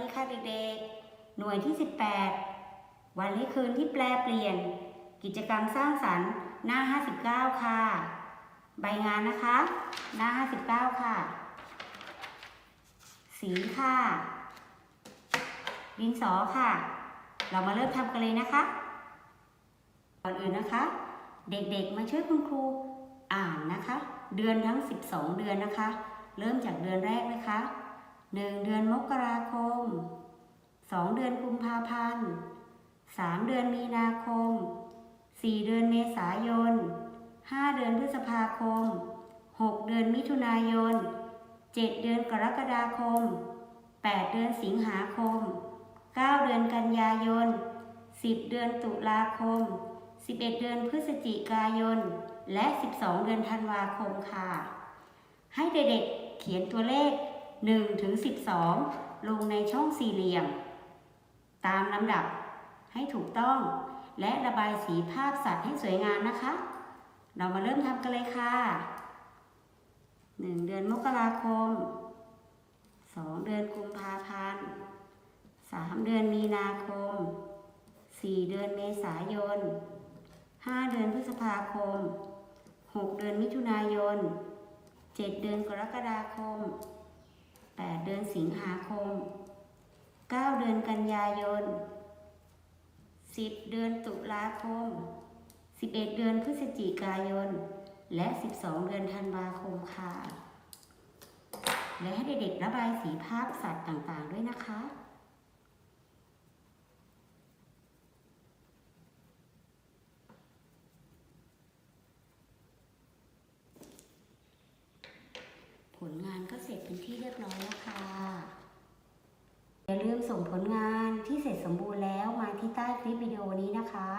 ดีค่ะเด็กๆ หน่วยที่ 18 วันและคืนที่แปลเปลี่ยน กิจกรรมสร้างสรรค์หน้า 59 ค่ะ ใบงานนะคะ หน้า 59 ค่ะ สีค่ะ ดินสอค่ะ เรามาเริ่มทำกันเลยนะคะ ก่อนอื่นนะคะ เด็กๆ มาช่วยคุณครูอ่านนะคะ เดือนทั้ง 12 เดือนนะคะ เริ่มจากเดือนแรกนะคะ 1เดือนมกราคม2เดือนกุมภาพันธ์3เดือนมีนาคม4เดือนเมษายน5เดือนพฤษภาคม6เดือนมิถุนายน7เดือนกรกฎาคม8เดือนสิงหาคม9เดือนกันยายน10เดือนตุลาคม11เดือนพฤศจิกายน และ12เดือนธันวาคมค่ะ ให้เด็กๆเขียนตัวเลข 1ถึง12 ลงในช่องสี่เหลี่ยม ตามลำดับให้ถูกต้อง และระบายสีภาพสัตว์ให้สวยงามนะคะ เรามาเริ่มทำกันเลยค่ะ 1 เดือนมกราคม 2 เดือนกุมภาพันธ์ 3 เดือนมีนาคม 4 เดือนเมษายน 5 เดือนพฤษภาคม 6 เดือนมิถุนายน 7 เดือนกรกฎาคม สิงหาคม 9 เดือนกันยายน 10 เดือนตุลาคม 11 เดือนพฤศจิกายน และ 12 เดือนธันวาคมค่ะ และให้เด็กๆระบายสีภาพสัตว์ต่างๆด้วยนะคะผลงานก็เสร็จเป็นที่เรียบร้อยแล้วค่ะ ส่งผลงานที่เสร็จสมบูรณ์แล้วมาที่ใต้คลิปวิดีโอนี้นะคะ